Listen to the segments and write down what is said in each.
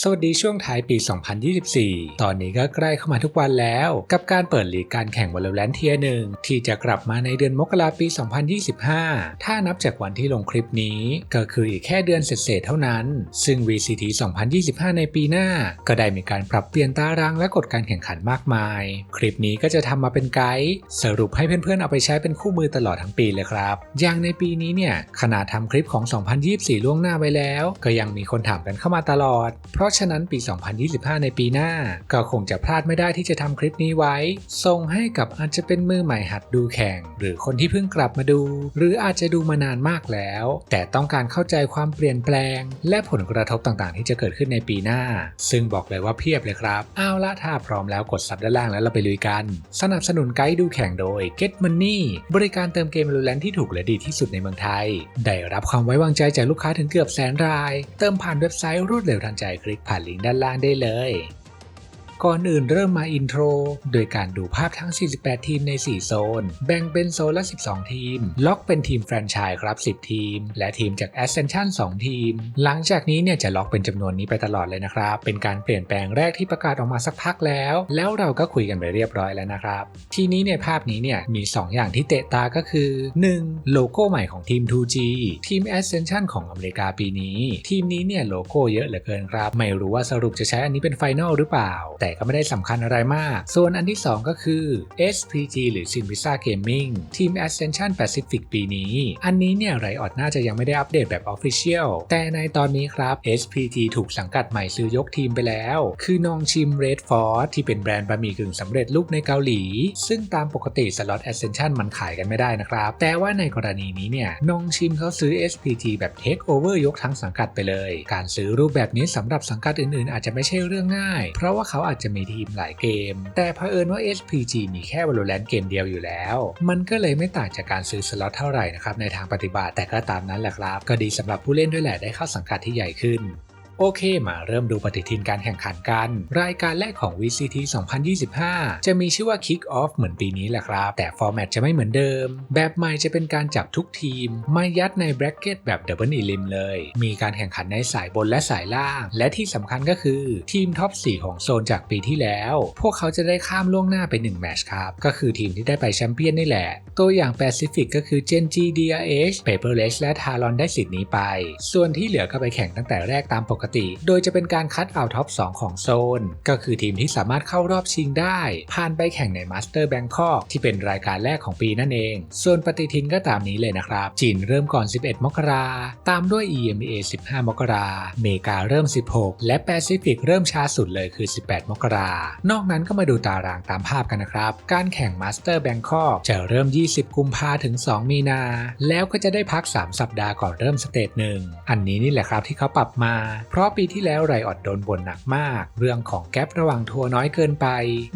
สวัสดีช่วงท้ายปี 2024 ตอนนี้ก็ใกล้เข้ามาทุกวันแล้ว กับการเปิดลีกการแข่ง Valorant เทียหนึ่งที่จะกลับมาในเดือนมกราปี 2025 ถ้านับจากวันที่ลงคลิปนี้ ก็คืออีกแค่เดือนเศษๆเท่านั้น ซึ่ง VCT 2025 ในปีหน้า ก็ได้มีการปรับเปลี่ยนตารางและกฎการแข่งขันมากมาย คลิปนี้ก็จะทำมาเป็นไกด์สรุปให้เพื่อนๆเอาไปใช้เป็นคู่มือตลอดทั้งปีเลยครับ อย่างในปีนี้เนี่ยขนาดทำคลิปของ 2024 ล่วงหน้าไว้แล้ว ก็ยังมีคนถามกันเข้ามาตลอดเพราะฉะนั้นปี 2025 ในปีหน้า ก็คงจะพลาดไม่ได้ที่จะทำคลิปนี้ไว้ ส่งให้กับอาจจะเป็นมือใหม่หัดดูแข่ง หรือคนที่เพิ่งกลับมาดู หรืออาจจะดูมานานมากแล้ว แต่ต้องการเข้าใจความเปลี่ยนแปลง และผลกระทบต่างๆ ที่จะเกิดขึ้นในปีหน้า ซึ่งบอกเลยว่าเพียบเลยครับเอาละถ้าพร้อมแล้วกดซับด้านล่างแล้วเราไปลุยกัน สนับสนุนไกด์ดูแข่งโดย Get Money บริการเติมเกมรูแลนที่ถูกและดีที่สุดในเมืองไทย ได้รับความไว้วางใจจากลูกค้าถึงเกือบแสนราย เติมผ่านเว็บไซต์รวดเร็วทันใจคลิกผ่านลิงก์ด้านล่างได้เลย ก่อนอื่นเริ่มมาอินโทร โดยการดูภาพทั้ง 48 ทีมใน 4 โซน แบ่งเป็นโซนละ 12 ทีม ล็อกเป็นทีมแฟรนไชส์ครับ 10 ทีม และทีมจาก Ascension 2 ทีม หลังจากนี้เนี่ยจะล็อกเป็นจำนวนนี้ไปตลอดเลยนะครับ เป็นการเปลี่ยนแปลงแรกที่ประกาศออกมาสักพักแล้ว แล้วเราก็คุยกันไปเรียบร้อยแล้วนะครับ ทีนี้ในภาพนี้เนี่ยมี 2 อย่างที่เตะตาก็คือ 1. โลโก้ใหม่ของทีม 2G ทีม Ascension ของอเมริกาปีนี้ ทีมนี้เนี่ยโลโก้เยอะเหลือเกินครับ ไม่รู้ว่าสรุปจะใช้อันนี้เป็นไฟแนลหรือเปล่า แต่ก็ไม่ได้สำคัญอะไรมาก ส่วนอันที่ 2 ก็คือ SPG หรือ Sinvisa Gaming ทีม Ascension Pacific ปีนี้ อันนี้เนี่ยไรออดน่าจะยังไม่ได้อัปเดตแบบ Official แต่ในตอนนี้ครับ SPG ถูกสังกัดใหม่ซื้อยกทีมไปแล้ว คือนองชิม Red Force ที่เป็นแบรนด์บะหมี่กึ่งสำเร็จรูปในเกาหลี ซึ่งตามปกติสล็อต Ascension มันขายกันไม่ได้นะครับ แต่ว่าในกรณีนี้เนี่ยนองชิมเขาซื้อ SPG แบบ Take Over ยกทั้งสังกัดไปเลย การซื้อรูปแบบนี้สำหรับสังกัดอื่นๆ อาจจะไม่ใช่เรื่องง่าย เพราะว่าเขาอาจจะจะมีทีมหลายเกม แต่เผอิญว่า SPG มีแค่ Valorant เกมเดียวอยู่แล้ว มันก็เลยไม่ต่างจากการซื้อสล็อตเท่าไหร่นะครับในทางปฏิบัติแต่ก็ตามนั้นแหละครับ ก็ดีสำหรับผู้เล่นด้วยแหละได้เข้าสังกัดที่ใหญ่ขึ้น โอเค มาเริ่มดูปฏิทินการแข่งขันกัน รายการแรกของ VCT 2025 จะมีชื่อว่า Kick Off เหมือนปีนี้แหละครับ แต่ฟอร์แมตจะไม่เหมือนเดิม แบบใหม่จะเป็นการจับทุกทีม มายัดในแบรกเก็ตแบบ Double Elim เลย มีการแข่งขันในสายบนและสายล่าง และที่สำคัญก็คือทีมท็อป 4 ของโซนจากปีที่แล้ว พวกเขาจะได้ข้ามล่วงหน้าไป1แมตช์ครับ ก็คือทีมที่ได้ไปแชมเปี้ยนนี่แหละ ตัวอย่างแปซิฟิกก็คือ Gen G DRH Paperless และ Talon ได้สิทธิ์นี้ไป ส่วนที่เหลือก็ไปแข่งตั้งแต่แรกตามปกติ โดยจะเป็นการคัดเอาท็อป 2 ของโซน ก็คือทีมที่สามารถเข้ารอบชิงได้ ผ่านไปแข่งในมาสเตอร์แบงคอกที่เป็นรายการแรกของปีนั่นเอง ส่วนปฏิทินก็ตามนี้เลยนะครับ จีนเริ่มก่อน 11 มกราตามด้วย EMEA 15 มกราเมกาเริ่ม 16 และแปซิฟิกเริ่มช้าสุดเลยคือ 18 มกรานอกนั้นก็มาดูตารางตามภาพกันนะครับ การแข่งมาสเตอร์แบงคอกจะเริ่ม 20 กุมภาถึง 2 มีนา แล้วก็จะได้พัก 3 สัปดาห์ก่อนเริ่มสเตจหนึ่งอันนี้นี่แหละครับที่เขาปรับมาเพราะปีที่แล้วไรออดโดนบ่นหนักมาก เรื่องของแกลระหว่างทัวร์น้อยเกินไป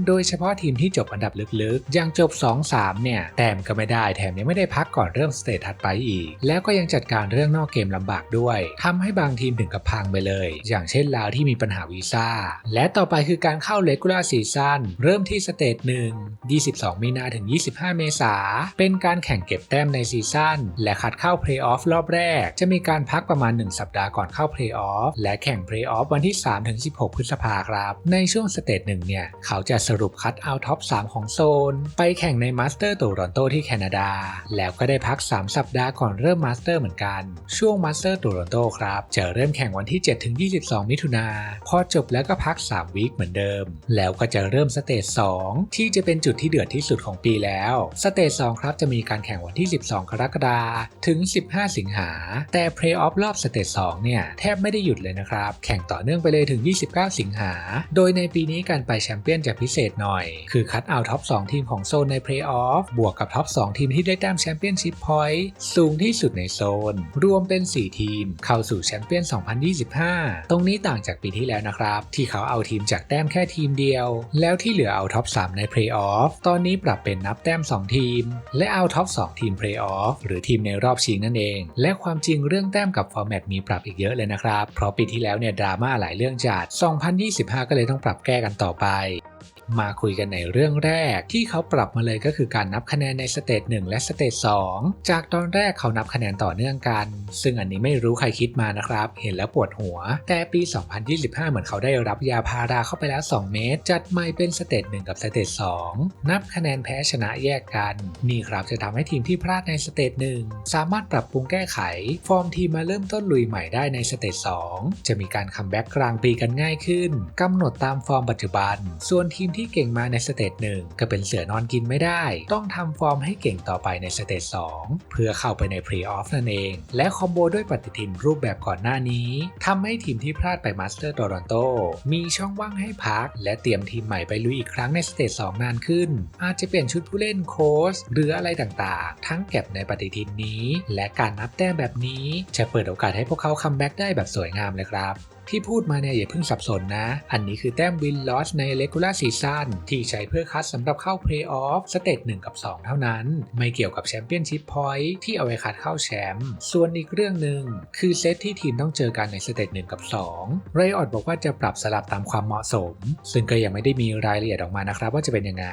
โดยเฉพาะทีมที่จบอันดับลึกๆ อย่างจบ 2-3 เนี่ย แต้มก็ไม่ได้แถมยังไม่ได้พักก่อนเริ่มสเตจถัดไปอีก แล้วก็ยังจัดการเรื่องนอกเกมลำบากด้วยทำให้บางทีมถึงกับพังไปเลย อย่างเช่นลาวที่มีปัญหาวีซ่า และต่อไปคือการเข้าเลกูล่าซีซั่นเริ่มที่สเตจ1 22 มีนาถึง 25 เมษาเป็นการแข่งเก็บแต้มในซีซั่นและคัดเข้าเพลย์ออฟรอบแรก จะมีการพักประมาณ 1 สัปดาห์ก่อนเข้าเพลย์ออฟและแข่งเพลย์ออฟวันที่ 3-16 พฤษภาครับ ในช่วงสเตจหนึ่งเนี่ย เขาจะสรุปคัดเอาท็อป 3 ของโซน ไปแข่งในมาสเตอร์โตรอนโตที่แคนาดา แล้วก็ได้พัก 3 สัปดาห์ก่อนเริ่มมาสเตอร์เหมือนกัน ช่วงมาสเตอร์โตรอนโตครับ จะเริ่มแข่งวันที่ 7-22 มิถุนาพอจบแล้วก็พัก 3 วีคเหมือนเดิม แล้วก็จะเริ่มสเตจ 2 ที่จะเป็นจุดที่เดือดที่สุดของปีแล้ว สเตจ 2 ครับจะมีการแข่งวันที่ 12 กรกฎาคมถึง 15 สิงหา แต่เพลย์ออฟรอบสเตจ 2 เนี่ยแทบไม่ได้หยุดเลยนะครับ แข่งต่อเนื่องไปเลยถึง 29 สิงหา โดยในปีนี้การไปแชมเปี้ยนจะพิเศษหน่อย คือคัดเอาท็อป 2 ทีมของโซนในเพลย์ออฟบวกกับท็อป 2 ทีมที่ได้แต้มแชมเปี้ยนชิพพอยต์สูงที่สุดในโซน รวมเป็น 4 ทีม เข้าสู่แชมเปี้ยน 2025 ตรงนี้ต่างจากปีที่แล้วนะครับ ที่เขาเอาทีมจากแต้มแค่ทีมเดียว แล้วที่เหลือเอาท็อป 3 ในเพลย์ออฟตอนนี้ปรับเป็นนับแต้ม 2 ทีม และเอาท็อป 2 ทีมเพลย์ออฟหรือทีมในรอบชิงนั่นเอง และความจริงเรื่องแต้มกับฟอร์แมตมีปรับอีกเยอะเลยนะครับ เพราะปีที่แล้วเนี่ยดราม่าหลายเรื่องจัด 2025 ก็เลยต้องปรับแก้กันต่อไป มาคุยกันในเรื่องแรก ที่เขาปรับมาเลยก็คือการนับคะแนนในสเตจ1และสเตจ2จากตอนแรกเขานับคะแนนต่อเนื่องกัน ซึ่งอันนี้ไม่รู้ใครคิดมานะครับ เห็นแล้วปวดหัว แต่ปี 2025 เหมือนเขาได้รับยาพาราเข้าไปแล้ว 2 เม็ดจัดใหม่เป็นสเตจ1กับสเตจ2นับคะแนนแพ้ชนะแยกกัน นี่ครับจะทำให้ทีมที่พลาดในสเตจ1สามารถปรับปรุงแก้ไข ฟอร์มทีมมาเริ่มต้นลุยใหม่ได้ในสเตจ2จะมีการคัมแบ็กกลางปีกันง่ายขึ้นกำหนดตามฟอร์มปัจจุบัน ส่วนทีมที่เก่งมาในสเตจหนึ่งก็เป็นเสือนอนกินไม่ได้ ต้องทำฟอร์มให้เก่งต่อไปในสเตจ2เพื่อเข้าไปในพรีออฟนั่นเอง และคอมโบด้วยปฏิทินรูปแบบก่อนหน้านี้ทำให้ทีมที่พลาดไปมาสเตอร์โตรอนโตมีช่องว่างให้พัก และเตรียมทีมใหม่ไปลุยอีกครั้งในสเตจ2นานขึ้น อาจจะเปลี่ยนชุดผู้เล่นโค้ชหรืออะไรต่างๆ ทั้งเก็บในปฏิทินนี้ และการนับแต้มแบบนี้จะเปิดโอกาสให้พวกเขาคัมแบ็กได้แบบสวยงามเลยครับ ที่พูดมาเนี่ยอย่าเพิ่งสับสนนะ อันนี้คือแต้มวินลอสในเลกูล่าซีซั่นที่ใช้เพื่อคัดสำหรับเข้าเพลย์ออฟสเตจ1กับ 2 เท่านั้น ไม่เกี่ยวกับแชมเปี้ยนชิพพอยท์ที่เอาไว้คัดเข้าแชมป์ส่วนอีกเรื่องหนึ่งคือเซตที่ทีมต้องเจอกันในสเตจ1กับ2เรออดบอกว่าจะปรับสลับตามความเหมาะสม ซึ่งก็ยังไม่ได้มีรายละเอียดออกมานะครับว่าจะเป็นยังไง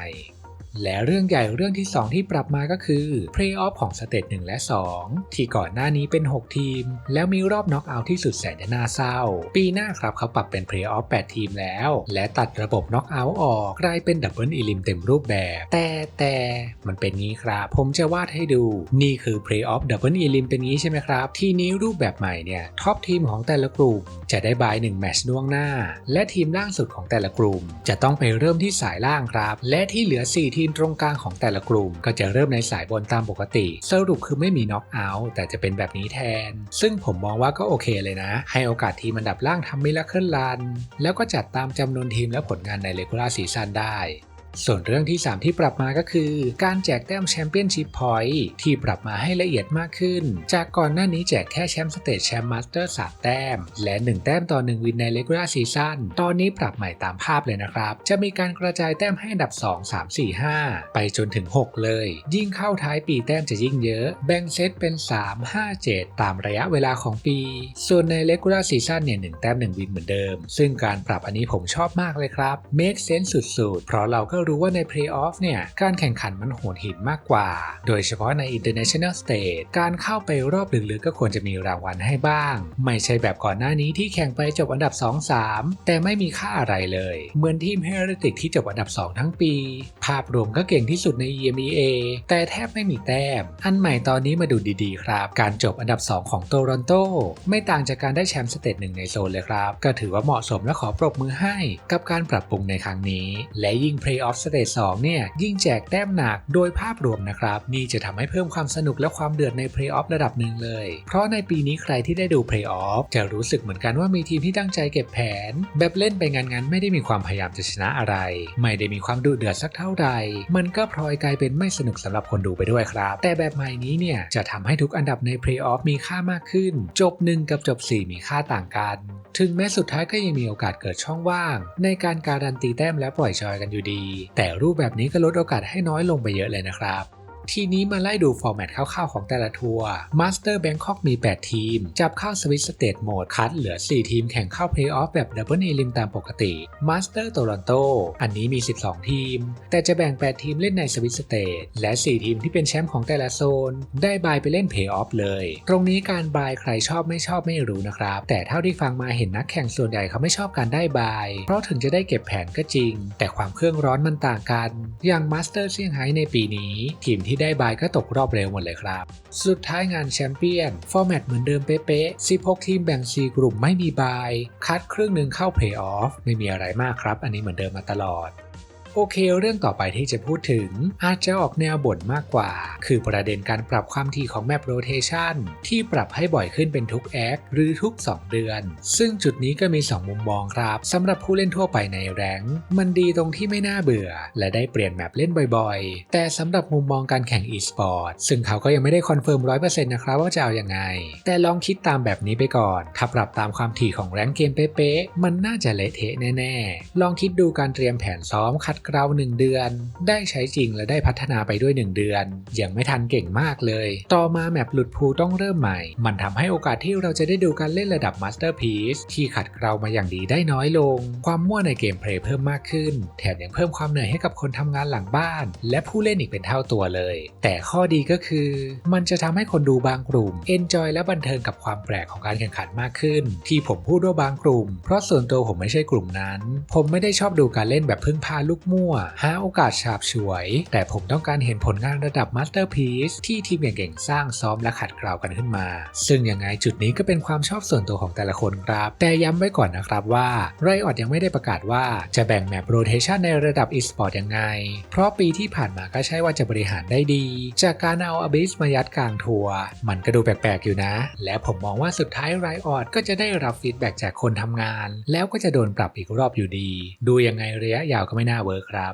และเรื่องใหญ่เรื่องที่ 2 ที่ปรับมาก็คือ Play-off ของสเตจ1และ 2 ที่ก่อนหน้านี้เป็น 6 ทีม แล้วมีรอบน็อกเอาท์ที่สุดแสนจะน่าเศร้า ปีหน้าครับเขาปรับเป็น Play-off 8ทีมแล้ว และตัดระบบน็อกเอาท์ออก กลายเป็นดับเบิลอีลิมเต็มรูปแบบ แต่แต่มันเป็นงี้ครับ ผมจะวาดให้ดู นี่คือ Play-off ดับเบิลอีลิมเป็นงี้ใช่ไหมครับ ทีนี้รูปแบบใหม่เนี่ยท็อปทีมของแต่ละกลุ่มจะได้บาย1แมตช์ล่วงหน้า และทีมล่างสุดของแต่ละกลุ่ม จะต้องไปเริ่มที่สายล่างครับ และที่เหลือ4ทีมตรงกลางของแต่ละกลุ่ม ก็จะเริ่มในสายบนตามปกติ สรุปคือไม่มีน็อกเอาท์แต่จะเป็นแบบนี้แทน ซึ่งผมมองว่าก็โอเคเลยนะ ให้โอกาสทีมอันดับล่างทำมิลเลอร์เคิลรันแล้วก็จัดตามจำนวนทีมและผลงานในเลกูล่าซีซั่นได้ ส่วนเรื่องที่ 3 ที่ปรับมาก็คือ การแจกแต้มแชมเปี้ยนชิพพอยท์ที่ปรับมาให้ละเอียดมากขึ้น จากก่อนหน้านี้แจกแค่แชมป์สเตจแชมป์มาสเตอร์3แต้ม และ 1 แต้มต่อ 1 วินในเลกูล่าซีซั่นตอนนี้ปรับใหม่ตามภาพเลยนะครับ จะมีการกระจายแต้มให้อันดับ 2 3 4 5 ไปจนถึง 6 เลย ยิ่งเข้าท้ายปีแต้มจะยิ่งเยอะ แบ่งเซตเป็น 3 5 7 ตามระยะเวลาของปี ส่วนในเลกูล่าซีซั่นเนี่ย1แต้ม1วินเหมือนเดิม ซึ่งการปรับอันนี้ผมชอบมากเลยครับ make sense สุดๆ เพราะเราก็รู้ว่าใน Play-off เนี่ย การแข่งขันมันโหดหินมากกว่า โดยเฉพาะใน International Stage การเข้าไปรอบลึกๆก็ควรจะมีรางวัลให้บ้าง ไม่ใช่แบบก่อนหน้านี้ที่แข่งไปจบอันดับ 2-3 แต่ไม่มีค่าอะไรเลย เหมือนทีม Heretic ที่จบอันดับ 2 ทั้งปี ภาพรวมก็เก่งที่สุดใน EMEA แต่แทบไม่มีแต้ม อันใหม่ตอนนี้มาดูดีๆครับ การจบอันดับ 2 ของโตรอนโต ไม่ต่างจากการได้แชมป์สเตจหนึ่งในโซนเลยครับ ก็ถือว่าเหมาะสมและขอปรบมือให้ กับการปรับปรุงในครั้งนี้ และยิ่ง Play-off สเตจ2เนี่ยยิ่งแจกแต้มหนักโดยภาพรวมนะครับ นี่จะทำให้เพิ่มความสนุกและความเดือดใน Play-off ระดับหนึ่งเลย เพราะในปีนี้ใครที่ได้ดู Play-off จะรู้สึกเหมือนกันว่ามีทีมที่ตั้งใจเก็บแผน แบบเล่นไปงานๆไม่ได้มีความพยายามจะชนะอะไร ไม่ได้มีความดุเดือดสักเท่าไหร่มันก็พลอยกลายเป็นไม่สนุกสำหรับคนดูไปด้วยครับ แต่แบบใหม่นี้เนี่ยจะทำให้ทุกอันดับใน Play-off มีค่ามากขึ้น จบ 1 กับจบ 4 มีค่าต่างกัน ถึงแม้สุดท้ายก็ยังมีโอกาสเกิดช่องว่าง ในการการันตีแต้มและปล่อยจอยกันอยู่ดีแต่รูปแบบนี้ก็ลดโอกาสให้น้อยลงไปเยอะเลยนะครับ ทีนี้มาไล่ดูฟอร์แมตคร่าวๆของแต่ละทัวร์ Master Bangkok มี 8 ทีม จับเข้าสวิตสเตทโหมดคัดเหลือ 4 ทีมแข่งเข้าเพลย์ออฟแบบดับเบิลเอลิมตามปกติ Master Toronto อันนี้มี 12 ทีม แต่จะแบ่ง 8 ทีมเล่นในสวิตสเตทและ 4 ทีมที่เป็นแชมป์ของแต่ละโซน ได้บายไปเล่นเพลย์ออฟเลย ตรงนี้การบายใครชอบไม่ชอบไม่รู้นะครับ แต่เท่าที่ฟังมาเห็นนักแข่งส่วนใหญ่เขาไม่ชอบการได้บาย เพราะถึงจะได้เก็บแผนก็จริง แต่ความเครื่องร้อนมันต่างกัน อย่างมาสเตอร์เซี่ยงไฮ้ในปีนี้ ทีมที่ได้บายก็ตกรอบเร็วหมดเลยครับ สุดท้ายงานแชมเปี้ยน ฟอร์แมตเหมือนเดิมเป๊ะๆ 16 ทีมแบ่ง 4 กลุ่มไม่มีบาย คัดครึ่งหนึ่งเข้าเพลย์ออฟ ไม่มีอะไรมากครับ อันนี้เหมือนเดิมมาตลอด โอเค เรื่องต่อไปที่จะพูดถึง อาจจะออกแนวบ่นมากกว่า คือประเด็นการปรับความถี่ของแมปโรเทชันที่ปรับให้บ่อยขึ้นเป็นทุกแอคหรือทุก 2 เดือน ซึ่งจุดนี้ก็มี 2 มุมมองครับสำหรับผู้เล่นทั่วไปในแรงมันดีตรงที่ไม่น่าเบื่อ และได้เปลี่ยนแมปเล่นบ่อยๆ แต่สำหรับมุมมองการแข่ง e-sport ซึ่งเขาก็ยังไม่ได้คอนเฟิร์ม100%นต์นะครับว่าจะเอาอยัางไง แต่ลองคิดตามแบบนี้ไปก่อน ถ้าปรับตามความถี่ของแรงเกมเป๊ะๆมันน่าจะเละเทะแน่ๆลองคิดดูการเตรียมแผนซ้อมคัดเกลา1 เดือน ได้ใช้จริงและได้พัฒนาไปด้วย 1 เดือน ยังไม่ทันเก่งมากเลย ต่อมาแมปหลุดพูต้องเริ่มใหม่ มันทำให้โอกาสที่เราจะได้ดูการเล่นระดับมาสเตอร์พีซที่ขัดเกลามาอย่างดีได้น้อยลง ความมั่วในเกมเพลย์เพิ่มมากขึ้น แถมยังเพิ่มความเหนื่อยให้กับคนทำงานหลังบ้าน และผู้เล่นอีกเป็นเท่าตัวเลย แต่ข้อดีก็คือ มันจะทำให้คนดูบางกลุ่ม enjoy และบันเทิงกับความแปลกของการแข่งขันมากขึ้น ที่ผมพูดว่าบางกลุ่ม เพราะส่วนตัวผมไม่ใช่กลุ่มนั้น ผมไม่ได้ชอบดูการเล่นแบบพึ่งพาลูกมวหาโอกาสฉาบฉวย แต่ผมต้องการเห็นผลงานระดับมาสเตอร์พีซที่ทีมเก่งๆ สร้างซ้อมและขัดเกลากันขึ้นมา ซึ่งยังไงจุดนี้ก็เป็นความชอบส่วนตัวของแต่ละคนครับ แต่ย้ำไว้ก่อนนะครับว่าไรออดยังไม่ได้ประกาศว่าจะแบ่งแมปโรเทชันในระดับ e-sport ยังไง เพราะปีที่ผ่านมาก็ใช่ว่าจะบริหารได้ดี จากการเอาอ b ิสมายัดกลางทัวร์มันก็ดูแปลกๆอยู่นะ และผมมองว่าสุดท้ายไรออดก็จะได้รับฟีดแบ็กจากคนทำงาน แล้วก็จะโดนปรับอีกรอบอยู่ดี ดูยังไงระยะยาวก็ไม่น่าเวิร์คครับ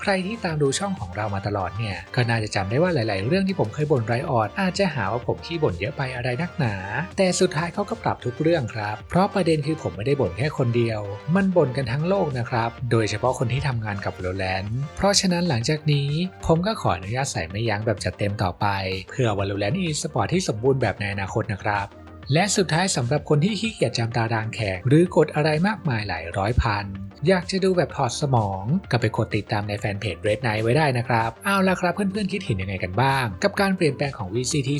ใครที่ตามดูช่องของเรามาตลอดเนี่ย ก็น่าจะจำได้ว่าหลาย ๆ เรื่องที่ผมเคยบ่นไรออดอาจจะหาว่าผมขี้บ่นเยอะไปอะไรนักหนา แต่สุดท้ายเขาก็ปรับทุกเรื่องครับ เพราะประเด็นคือผมไม่ได้บ่นแค่คนเดียว มันบ่นกันทั้งโลกนะครับ โดยเฉพาะคนที่ทำงานกับโรแลนด์เพราะฉะนั้นหลังจากนี้ ผมก็ขออนุญาตใส่ไม่ยั้งแบบจัดเต็มต่อไป เพื่อวอลเลนด์อีสปอร์ตที่สมบูรณ์แบบในอนาคตนะครับ และสุดท้ายสำหรับคนที่ขี้เกียจจำตารางแข่งหรือกดอะไรมากมายหลายร้อยพัน อยากจะดูแบบถอดสมอง ก็ไปกดติดตามในแฟนเพจ Red Night ไว้ได้นะครับ เอาละครับเพื่อนๆคิดเห็นยังไงกันบ้าง กับการเปลี่ยนแปลงของ VCT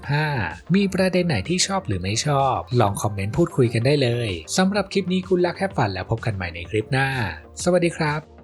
2025 มีประเด็นไหนที่ชอบหรือไม่ชอบ ลองคอมเมนต์พูดคุยกันได้เลยสำหรับคลิปนี้คุณลักแค่ฝันแล้วพบกันใหม่ในคลิปหน้า สวัสดีครับ